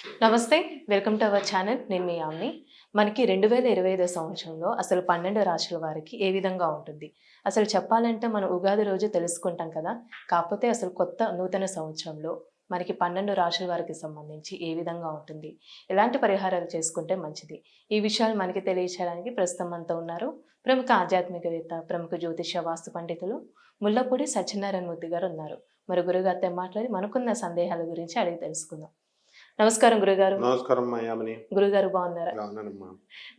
నమస్తే welcome to our channel. నేను మీ యామ్ని. మనకి రెండు వేల ఇరవై ఐదో సంవత్సరంలో అసలు పన్నెండు రాశుల వారికి ఏ విధంగా ఉంటుంది? అసలు చెప్పాలంటే మనం ఉగాది రోజు తెలుసుకుంటాం కదా. కాకపోతే అసలు కొత్త నూతన సంవత్సరంలో మనకి పన్నెండు రాశుల వారికి సంబంధించి ఏ విధంగా ఉంటుంది? ఎలాంటి పరిహారాలు చేసుకుంటే మంచిది? ఈ విషయాలు మనకి తెలియచేయడానికి ప్రస్తుతం అంతా ఉన్నారు. ప్రముఖ ఆధ్యాత్మికవేత్త ప్రముఖ జ్యోతిష వాస్తు పండితులు ముల్లపూడి సత్యనారాయణ మూర్తి గారు ఉన్నారు. మరి గురుగారితో మాట్లాడి మనకున్న సందేహాల గురించి అడిగి తెలుసుకుందాం. నమస్కారం గురుగారు. నమస్కారం మాయామని గురుగారు బాగున్నారా?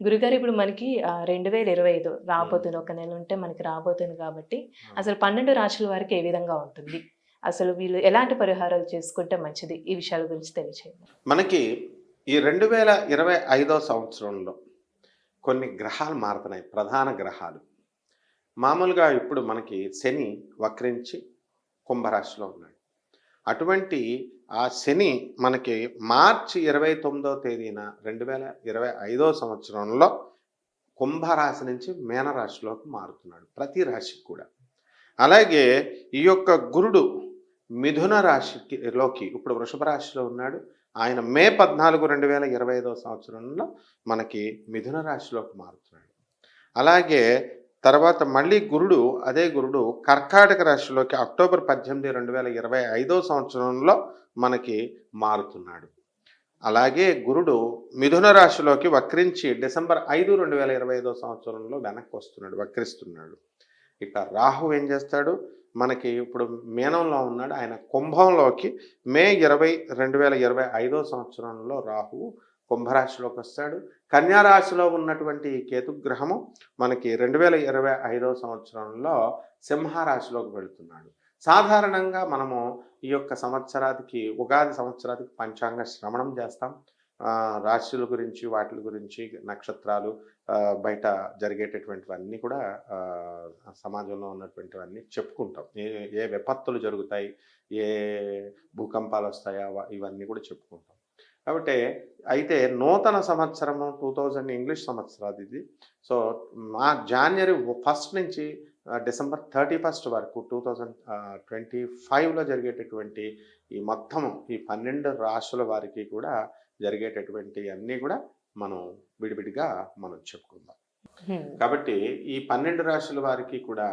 గురుగారు ఇప్పుడు మనకి రెండు వేల ఇరవై ఐదు రాబోతుంది ఒక నెల ఉంటే మనకి రాబోతుంది కాబట్టి అసలు పన్నెండు రాశుల వారికి ఏ విధంగా ఉంటుంది? అసలు వీళ్ళు ఎలాంటి పరిహారాలు చేసుకుంటే మంచిది? ఈ విషయాల గురించి తెలియచేయండి. మనకి ఈ రెండు వేల ఇరవై ఐదో సంవత్సరంలో కొన్ని గ్రహాలు మారుతున్నాయి. ప్రధాన గ్రహాలు. మామూలుగా ఇప్పుడు మనకి శని వక్రించి కుంభరాశిలో ఉన్నాడు. అటువంటి ఆ శని మనకి మార్చి ఇరవై తొమ్మిదో తేదీన రెండు వేల ఇరవై ఐదో సంవత్సరంలో కుంభరాశి నుంచి మీనరాశిలోకి మారుతున్నాడు ప్రతి రాశికి కూడా. అలాగే ఈ యొక్క గురుడు మిథున రాశికి లోకి ఇప్పుడు వృషభ రాశిలో ఉన్నాడు ఆయన మే పద్నాలుగు రెండు వేల ఇరవై ఐదో సంవత్సరంలో మనకి మిథున రాశిలోకి మారుతున్నాడు. అలాగే తర్వాత మళ్ళీ గురుడు అదే గురుడు కర్కాటక రాశిలోకి అక్టోబర్ పద్దెనిమిది రెండు వేల ఇరవై ఐదో సంవత్సరంలో మనకి మారుతున్నాడు. అలాగే గురుడు మిథున రాశిలోకి వక్రించి డిసెంబర్ ఐదు రెండు వేల ఇరవై ఐదో సంవత్సరంలో వెనక్కి వస్తున్నాడు వక్రిస్తున్నాడు. ఇక రాహు ఏం చేస్తాడు? మనకి ఇప్పుడు మీనంలో ఉన్నాడు ఆయన కుంభంలోకి మే ఇరవై రెండు వేల ఇరవై ఐదో సంవత్సరంలో రాహువు కుంభరాశిలోకి వస్తాడు కన్యారాశిలో ఉన్నటువంటి కేతుగ్రహము మనకి రెండు వేల ఇరవై ఐదవ సంవత్సరంలో సింహరాశిలోకి వెళుతున్నాడు. సాధారణంగా మనము ఈ యొక్క సంవత్సరానికి ఉగాది సంవత్సరానికి పంచాంగ శ్రవణం చేస్తాం. రాశుల గురించి వాటి గురించి నక్షత్రాలు బయట జరిగేటటువంటివన్నీ కూడా సమాజంలో ఉన్నటువంటివన్నీ చెప్పుకుంటాం. ఏ ఏ విపత్తులు జరుగుతాయి ఏ భూకంపాలు వస్తాయా ఇవన్నీ కూడా చెప్పుకుంటాం. కాబట్టి అయితే నూతన సంవత్సరము టూ థౌజండ్ ఇంగ్లీష్ సంవత్సరాది ఇది సో మా జాన్వరి ఫస్ట్ నుంచి డిసెంబర్ థర్టీ ఫస్ట్ వరకు టూ థౌజండ్ ట్వంటీ ఫైవ్లో జరిగేటటువంటి ఈ మొత్తం ఈ పన్నెండు రాశుల వారికి కూడా జరిగేటటువంటి అన్నీ కూడా మనం విడివిడిగా మనం చెప్పుకుందాం. కాబట్టి ఈ పన్నెండు రాశుల వారికి కూడా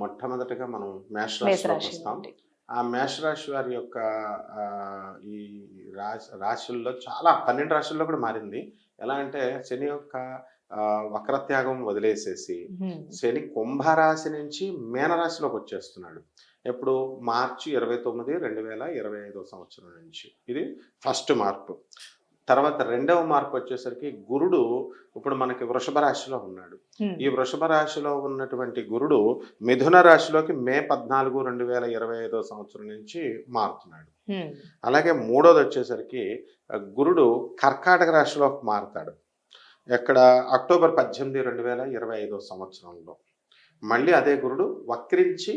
మొట్టమొదటిగా మనం మేష రాశిలోకి వస్తాం. ఆ మేషరాశి వారి యొక్క ఆ, ఈ రాశి రాశుల్లో చాలా పన్నెండు రాశుల్లో కూడా మారింది. ఎలా అంటే శని యొక్క వక్రత్యాగం వదిలేసేసి. శని కుంభరాశి నుంచి మీనరాశిలోకి వచ్చేస్తున్నాడు. ఎప్పుడు? మార్చి ఇరవై తొమ్మిది రెండు వేల ఇరవై ఐదో సంవత్సరం నుంచి. ఇది ఫస్ట్ మార్పు. తర్వాత రెండవ మార్పు వచ్చేసరికి గురుడు ఇప్పుడు మనకి వృషభ రాశిలో ఉన్నాడు. ఈ వృషభ రాశిలో ఉన్నటువంటి గురుడు మిథున రాశిలోకి మే పద్నాలుగు రెండు వేల ఇరవై ఐదో సంవత్సరం నుంచి మారుతున్నాడు. అలాగే మూడోది వచ్చేసరికి గురుడు కర్కాటక రాశిలోకి మారుతాడు. ఎక్కడ? అక్టోబర్ పద్దెనిమిది రెండు వేల ఇరవై ఐదో సంవత్సరంలో. మళ్ళీ అదే గురుడు వక్రించి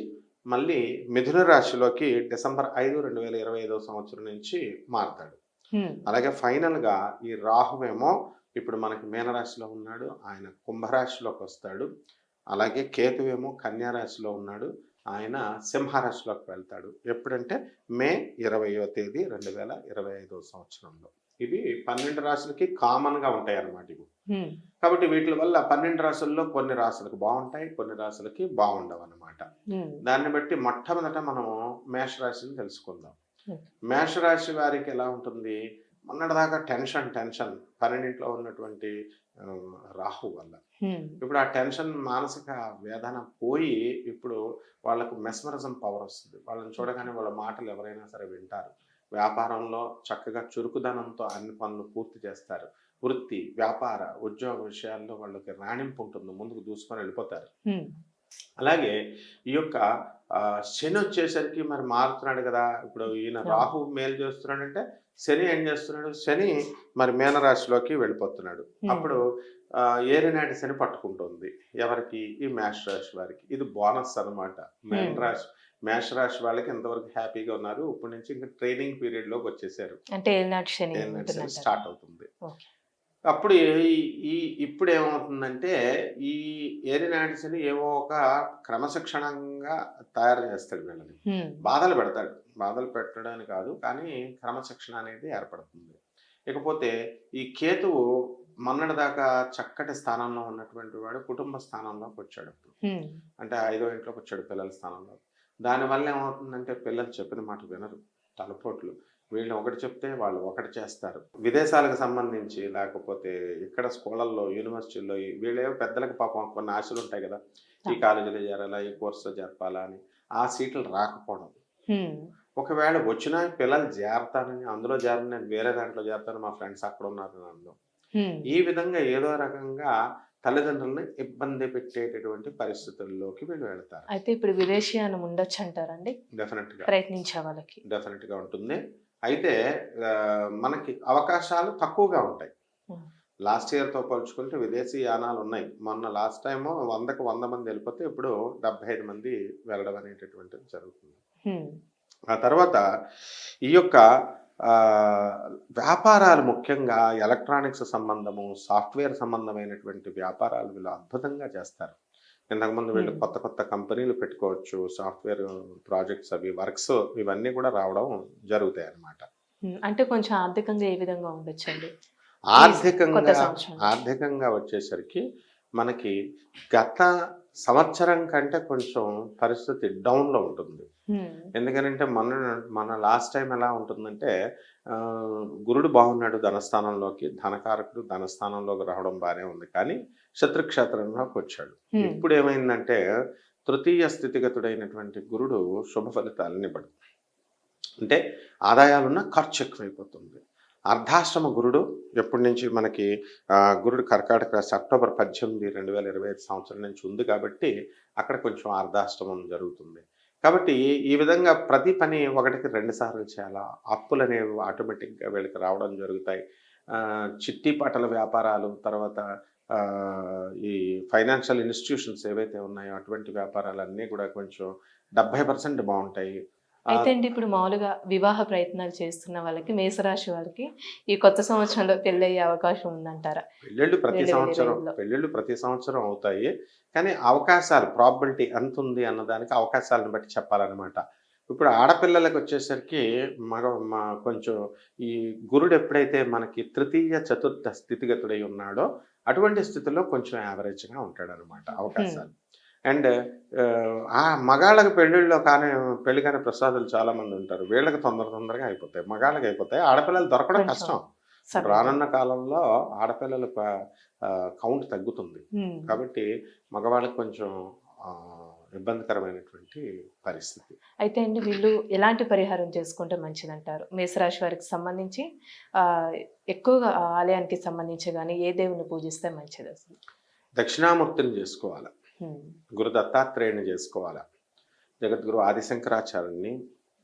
మళ్ళీ మిథున రాశిలోకి డిసెంబర్ ఐదు రెండు వేల ఇరవై ఐదో సంవత్సరం నుంచి మారుతాడు. అలాగే ఫైనల్గా ఈ రాహువేమో ఇప్పుడు మనకి మీనరాశిలో ఉన్నాడు ఆయన కుంభరాశిలోకి వస్తాడు అలాగే కేతువేమో కన్యా రాశిలో ఉన్నాడు ఆయన సింహరాశిలోకి వెళ్తాడు ఎప్పుడంటే మే ఇరవయో తేదీ రెండు వేల ఇరవై ఐదో సంవత్సరంలో ఇవి పన్నెండు రాశులకి కామన్గా ఉంటాయి అన్నమాట ఇవి. కాబట్టి వీటి వల్ల పన్నెండు రాశుల్లో కొన్ని రాశులకు బాగుంటాయి కొన్ని రాశులకి బాగుండవు అన్నమాట. దాన్ని బట్టి మొట్టమొదట మనం మేషరాశిని తెలుసుకుందాం. మేషరాశి వారికి ఎలా ఉంటుంది? మొన్నటిదాకా టెన్షన్ టెన్షన్ పన్నెండింట్లో ఉన్నటువంటి రాహు వల్ల. ఇప్పుడు ఆ టెన్షన్ మానసిక వేదన పోయి ఇప్పుడు వాళ్ళకు మెస్మరిజం పవర్ వస్తుంది. వాళ్ళని చూడగానే వాళ్ళ మాటలు ఎవరైనా సరే వింటారు. వ్యాపారంలో చక్కగా చురుకుదనంతో అన్ని పనులు పూర్తి చేస్తారు. వృత్తి వ్యాపార ఉద్యోగ విషయాల్లో వాళ్ళకి రాణింపు ఉంటుంది. ముందుకు దూసుకొని వెళ్ళిపోతారు. అలాగే ఈ యొక్క శని వచ్చేసరికి మరి మారుతున్నాడు కదా. ఇప్పుడు ఈయన రాహు మేలు చేస్తున్నాడంటే శని ఏం చేస్తున్నాడు? శని మరి మీనరాశిలోకి వెళ్ళిపోతున్నాడు. అప్పుడు ఆ, ఏలినాటి శని పట్టుకుంటుంది. ఎవరికి? ఈ మేష రాశి వారికి. ఇది బోనస్ అన్నమాట. మేన Hmm. రాశి మేష రాశి వాళ్ళకి ఎంతవరకు హ్యాపీగా ఉన్నారు. ఇప్పటి నుంచి ఇంకా ట్రైనింగ్ పీరియడ్లోకి వచ్చేసారు. అంటే. స్టార్ట్ అవుతుంది. అప్పుడు ఈ- ఈ ఇప్పుడు ఏమవుతుందంటే ఈ ఏలినాటిసిని ఏవో ఒక క్రమశిక్షణంగా తయారు చేస్తాడు వీళ్ళని. బాధలు పెడతాడు బాధలు పెట్టడానికి కాదు కానీ క్రమశిక్షణ అనేది ఏర్పడుతుంది. ఇకపోతే ఈ కేతువు మొన్నటి దాకా చక్కటి స్థానంలో ఉన్నటువంటి వాడు కుటుంబ స్థానంలోకి వచ్చాడు ఇప్పుడు. అంటే ఐదో ఇంట్లోకి వచ్చాడు పిల్లల స్థానంలో దానివల్ల ఏమవుతుందంటే పిల్లలు చెప్పిన మాట వినరు. తలపోట్లు. వీళ్ళు ఒకటి చెప్తే వాళ్ళు ఒకటి చేస్తారు. విదేశాలకు సంబంధించి లేకపోతే ఇక్కడ స్కూళ్ళల్లో యూనివర్సిటీల్లో వీళ్ళేమో పెద్దలకు పాపం కొన్ని ఆశలు ఉంటాయి కదా. ఈ కాలేజీలో చేరాలా ఈ కోర్సులో జరపాలా అని ఆ సీట్లు రాకపోవడం. ఒకవేళ వచ్చినా పిల్లలు చేరతానని అందులో చేరని నేను వేరే దాంట్లో చేరతాను మా ఫ్రెండ్స్ అక్కడ ఉన్నారు హ్మ్. ఈ విధంగా ఏదో రకంగా తల్లిదండ్రులను ఇబ్బంది పెట్టేటటువంటి పరిస్థితుల్లోకి వీళ్ళు వెళ్తారు. అయితే ఇప్పుడు విదేశీయానం ఉండొచ్చు అంటారండి? డెఫినెట్గా ప్రయత్నించే వాళ్ళకి. డెఫినెట్గా ఉంటుంది. అయితే మనకి అవకాశాలు తక్కువగా ఉంటాయి. లాస్ట్ ఇయర్తో పోల్చుకుంటే విదేశీ యానాలు ఉన్నాయి మొన్న లాస్ట్ టైం వందకు వంద మంది వెళ్ళిపోతే ఇప్పుడు డెబ్బై ఐదు మంది వెళ్ళడం అనేటటువంటిది జరుగుతుంది. ఆ తర్వాత ఈ యొక్క వ్యాపారాలు ముఖ్యంగా ఎలక్ట్రానిక్స్ సంబంధము సాఫ్ట్వేర్ సంబంధమైనటువంటి వ్యాపారాలు వీళ్ళు అద్భుతంగా చేస్తారు ఇంతకుముందు వీళ్ళు. కొత్త కొత్త కంపెనీలు పెట్టుకోవచ్చు సాఫ్ట్వేర్ ప్రాజెక్ట్స్ అవి వర్క్స్ ఇవన్నీ కూడా రావడం జరుగుతాయి అన్నమాట. అంటే కొంచెం ఆర్థికంగా ఏ విధంగా ఉండొచ్చండి ఆర్థికంగా ఆర్థికంగా వచ్చేసరికి మనకి గత సంవత్సరం కంటే కొంచెం పరిస్థితి డౌన్లో ఉంటుంది. ఎందుకనంటే మన మన లాస్ట్ టైం ఎలా ఉంటుందంటే గురుడు బాగున్నాడు ధనస్థానంలోకి ధనకారకుడు ధనస్థానంలోకి రావడం బాగానే ఉంది కానీ శత్రుక్షేత్రంలోకి వచ్చాడు. ఇప్పుడు ఏమైందంటే తృతీయ స్థితిగతుడైనటువంటి గురుడు శుభ ఫలితాలను ఇవ్వడు. అంటే ఆదాయాలున్న ఖర్చు ఎక్కువైపోతుంది. అర్ధాష్టమ గురుడు ఎప్పటి నుంచి మనకి గురుడు కర్కాటక రాశి అక్టోబర్ పద్దెనిమిది రెండు వేల ఇరవై ఐదు సంవత్సరం నుంచి ఉంది కాబట్టి అక్కడ కొంచెం అర్ధాష్టమం జరుగుతుంది. కాబట్టి ఈ విధంగా ప్రతి పని ఒకటికి రెండు సార్లు చేయాలా? అప్పులు అనేవి ఆటోమేటిక్గా వీళ్ళకి రావడం జరుగుతాయి. చిట్టి పటల వ్యాపారాలు తర్వాత ఈ ఫైనాన్షియల్ ఇన్స్టిట్యూషన్స్ ఏవైతే ఉన్నాయో అటువంటి వ్యాపారాలన్నీ కూడా కొంచెం డెబ్బై పర్సెంట్ బాగుంటాయి. అయితే అండి ఇప్పుడు మామూలుగా వివాహ ప్రయత్నాలు చేస్తున్న వాళ్ళకి మేషరాశి వాళ్ళకి ఈ కొత్త సంవత్సరంలో పెళ్ళయ్యే అవకాశం ఉందంటారా? పెళ్ళిళ్ళు ప్రతి సంవత్సరం. పెళ్ళిళ్ళు ప్రతి సంవత్సరం అవుతాయి. కానీ అవకాశాలు ప్రాబిలిటీ ఎంత ఉంది అన్నదానికి అవకాశాలను బట్టి చెప్పాలన్నమాట. ఇప్పుడు ఆడపిల్లలకు వచ్చేసరికి మగ మా కొంచెం ఈ గురుడు ఎప్పుడైతే మనకి తృతీయ చతుర్థ స్థితిగతుడై ఉన్నాడో అటువంటి స్థితిలో కొంచెం యావరేజ్గా ఉంటాడు అనమాట అవకాశాలు అండ్ ఆ మగాళ్ళకి పెళ్ళిళ్ళలో కానీ పెళ్ళి కాని ప్రసాదాలు చాలా మంది ఉంటారు వీళ్ళకి తొందర తొందరగా అయిపోతాయి మగాళ్ళకి అయిపోతాయి ఆడపిల్లలు దొరకడం. కష్టం. రానున్న కాలంలో ఆడపిల్లల కౌంట్ తగ్గుతుంది. కాబట్టి మగవాళ్ళకి కొంచెం ఇబ్బందికరమైనటువంటి పరిస్థితి అయితే అండి వీళ్ళు ఎలాంటి పరిహారం చేసుకుంటే మంచిదంటారు మేషరాశి వారికి సంబంధించి ఎక్కువగా ఆలయానికి సంబంధించి కానీ ఏ దేవుని పూజిస్తే మంచిది అసలు దక్షిణామూర్తిని చేసుకోవాలి. గురు దత్తాత్రేయుని చేసుకోవాలి జగద్గురు ఆదిశంకరాచార్యుని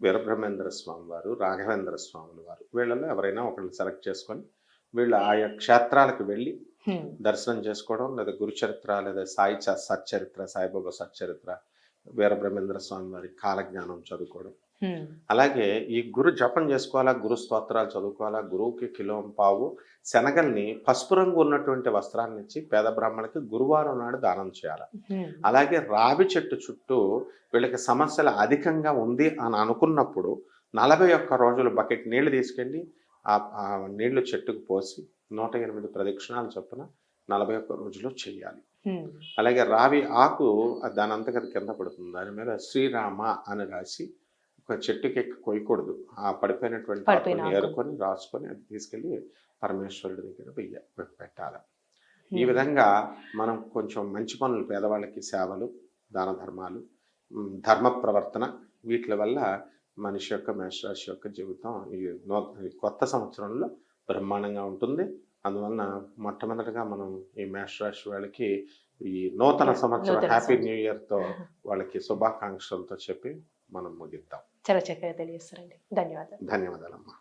వీరబ్రహ్మేంద్ర స్వామి వారు రాఘవేంద్ర స్వాములు వారు వీళ్ళలో ఎవరైనా ఒకరిని సెలెక్ట్ చేసుకొని వీళ్ళు ఆయా క్షేత్రాలకు వెళ్ళి. దర్శనం చేసుకోవడం లేదా గురుచరిత్ర లేదా సాయి సచ్చరిత్ర సాయిబాబా సచ్చరిత్ర వీరబ్రహ్మేంద్ర స్వామి వారి కాలజ్ఞానం చదువుకోవడం. అలాగే ఈ గురు జపం చేసుకోవాలా గురు స్తోత్రాలు చదువుకోవాలా గురువుకి కిలోం పావు శనగల్ని పసుపు రంగు ఉన్నటువంటి వస్త్రాన్ని ఇచ్చి పేద బ్రాహ్మణులకి గురువారం నాడు దానం చేయాలి. అలాగే రావి చెట్టు చుట్టూ వీళ్ళకి సమస్యలు అధికంగా ఉంది అని అనుకున్నప్పుడు నలభై ఒక్క రోజులు బకెట్ నీళ్ళు తీసుకెళ్ళి ఆ ఆ నీళ్ళు చెట్టుకు పోసి నూట ఎనిమిది ప్రదక్షిణాలు చొప్పున నలభై ఒక్క రోజులు చేయాలి. అలాగే రావి ఆకు దాని అంతగా కింద పడుతుంది దాని మీద శ్రీరామ అని రాసి ఒక చెట్టుకి ఎక్కి కొయ్యకూడదు ఆ పడిపోయినటువంటి ఆకుని. ఏరుకొని రాసుకొని అది తీసుకెళ్ళి పరమేశ్వరుడి దగ్గర వెయ్య పెట్టాలి ఈ. విధంగా మనం కొంచెం మంచి పనులు పేదవాళ్ళకి సేవలు దాన ధర్మాలు ధర్మ ప్రవర్తన వీటి వల్ల మనిషి యొక్క మేషరాశి యొక్క జీవితం ఈ కొత్త సంవత్సరంలో బ్రహ్మాండంగా ఉంటుంది. అందువలన మొట్టమొదటిగా మనం ఈ మేషరాశి వాళ్ళకి ఈ నూతన సంవత్సరం హ్యాపీ. న్యూ ఇయర్తో వాళ్ళకి శుభాకాంక్షలతో చెప్పి మనం ముగిద్దాం. చాలా చక్కగా తెలియస్తారండి ధన్యవాదాలు. ధన్యవాదాలమ్మా.